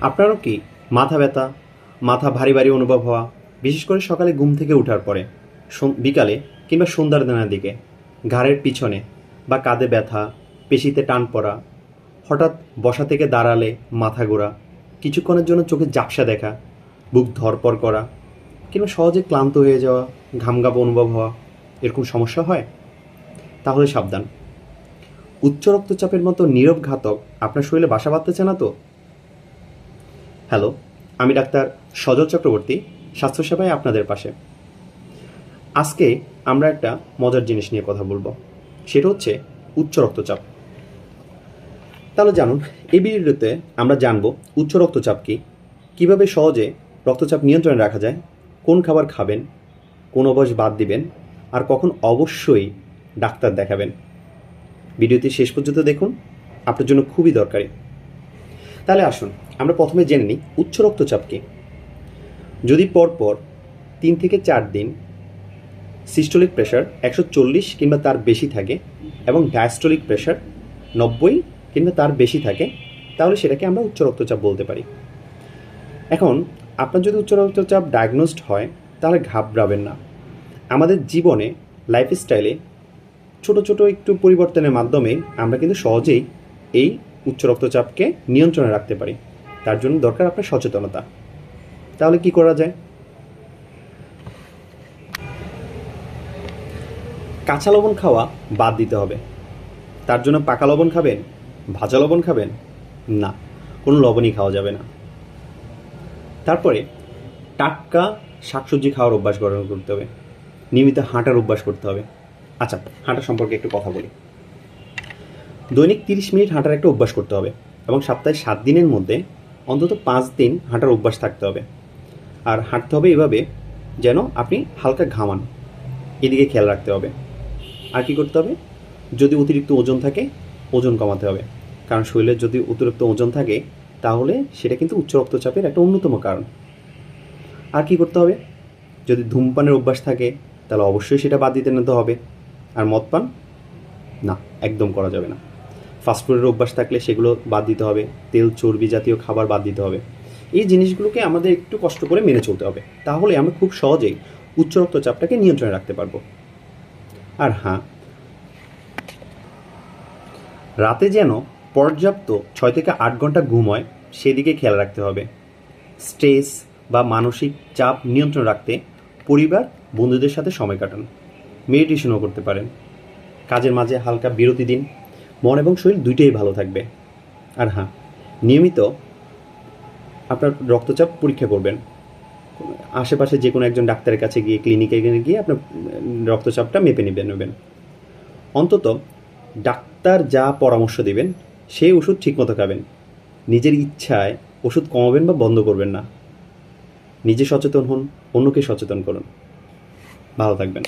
আপনারও কি মাথা ব্যথা, মাথা ভারী ভারী অনুভব হওয়া, বিশেষ করে সকালে ঘুম থেকে ওঠার পরে বিকালে কিংবা সন্ধ্যার দিনের দিকে, ঘাড়ের পিছনে বা কাঁধে ব্যথা, পেশিতে টান পড়া, হঠাৎ বসা থেকে দাঁড়ালে মাথা ঘোরা, কিছুক্ষণের জন্য চোখে ঝাপসা দেখা, বুক ধরপর করা, কিংবা সহজে ক্লান্ত হয়ে যাওয়া ঘামঘাপ অনুভব হওয়া, এরকম সমস্যা হয়? তাহলে সাবধান। উচ্চ রক্তচাপের মতো নীরব ঘাতক আপনার শরীরে বাসা বাঁধতেছে না তো? হ্যালো, আমি ডাক্তার সজল চক্রবর্তী, স্বাস্থ্যসেবায় আপনাদের পাশে। আজকে আমরা একটা মজার জিনিস নিয়ে কথা বলব, সেটা হচ্ছে উচ্চ রক্তচাপ। তাহলে জানুন, এই ভিডিওতে আমরা জানব উচ্চ রক্তচাপ কি, কীভাবে সহজে রক্তচাপ নিয়ন্ত্রণে রাখা যায়, কোন খাবার খাবেন, কোন অভ্যাস বাদ দিবেন, আর কখন অবশ্যই ডাক্তার দেখাবেন। ভিডিওটি শেষ পর্যন্ত দেখুন, আপনার জন্য খুবই দরকারি। তাহলে আসুন, আমরা প্রথমে জেনে নিই উচ্চ রক্তচাপকে যদি পরপর তিন থেকে চার দিন সিস্টোলিক প্রেশার একশো চল্লিশ কিংবা তার বেশি থাকে এবং ডায়াস্টোলিক প্রেশার নব্বই কিংবা তার বেশি থাকে, তাহলে সেটাকে আমরা উচ্চ রক্তচাপ বলতে পারি। এখন, আপনার যদি উচ্চ রক্তচাপ ডায়াগনোসড হয়, তাহলে ঘাবড়াবেন না। আমাদের জীবনে লাইফস্টাইলে ছোট ছোট একটু পরিবর্তনের মাধ্যমে আমরা কিন্তু সহজেই এই উচ্চ রক্তচাপকে নিয়ন্ত্রণে রাখতে পারি। তার জন্য দরকার আপনার সচেতনতা। তাহলে কি করা যায়? কাঁচা লবণ খাওয়া বাদ দিতে হবে। তার জন্য পাকা লবণ খাবেন? ভাজা লবণ খাবেন? না, কোনো লবণই খাওয়া যাবে না। তারপরে টাটকা শাকসবজি খাওয়ার অভ্যাস গঠন করতে হবে। নিয়মিত হাঁটার অভ্যাস করতে হবে। আচ্ছা হাঁটা সম্পর্কে একটু কথা বলি। দৈনিক তিরিশ মিনিট হাঁটার একটা অভ্যাস করতে হবে এবং সপ্তাহে সাত দিনের মধ্যে অন্তত পাঁচ দিন হাঁটার অভ্যাস থাকতে হবে। আর হাঁটতে হবে এভাবে যেন আপনি হালকা ঘামান। এদিকে খেয়াল রাখতে হবে। আর কি করতে হবে? যদি অতিরিক্ত ওজন থাকে, ওজন কমাতে হবে। কারণ শরীরের যদি অতিরিক্ত ওজন থাকে, তাহলে সেটা কিন্তু উচ্চ রক্তচাপের একটা অন্যতম কারণ। আর কি করতে হবে? যদি ধূমপানের অভ্যাস থাকে, তাহলে অবশ্যই সেটা বাদ দিতে নিতে হবে। আর মদ পান? না, একদম করা যাবে না। ফাস্টফুডের অভ্যাস থাকলে সেগুলো বাদ দিতে হবে। তেল, চর্বি জাতীয় খাবার বাদ দিতে হবে। এই জিনিসগুলোকে আমাদের একটু কষ্ট করে মেনে চলতে হবে। তাহলে আমরা খুব সহজেই উচ্চ রক্তচাপটাকে নিয়ন্ত্রণে রাখতে পারব। আর হ্যাঁ রাতে যেন পর্যাপ্ত ছয় থেকে আট ঘণ্টা ঘুম হয়, সেদিকে খেয়াল রাখতে হবে। স্ট্রেস বা মানসিক চাপ নিয়ন্ত্রণ রাখতে পরিবার, বন্ধুদের সাথে সময় কাটান। মেডিটেশনও করতে পারেন। কাজের মাঝে হালকা বিরতি দিন। মন এবং শরীর দুইটাই ভালো থাকবে। আর হ্যাঁ নিয়মিত আপনার রক্তচাপ পরীক্ষা করবেন। আশেপাশে যে কোনো একজন ডাক্তারের কাছে গিয়ে, ক্লিনিকে গিয়ে আপনার রক্তচাপটা মেপে নেবেন নেবেন। অন্তত ডাক্তার যা পরামর্শ দেবেন, সেই ওষুধ ঠিকমতো খাবেন। নিজের ইচ্ছায় ওষুধ কমাবেন বা বন্ধ করবেন না। নিজে সচেতন হন, অন্যকে সচেতন করুন। ভালো থাকবেন।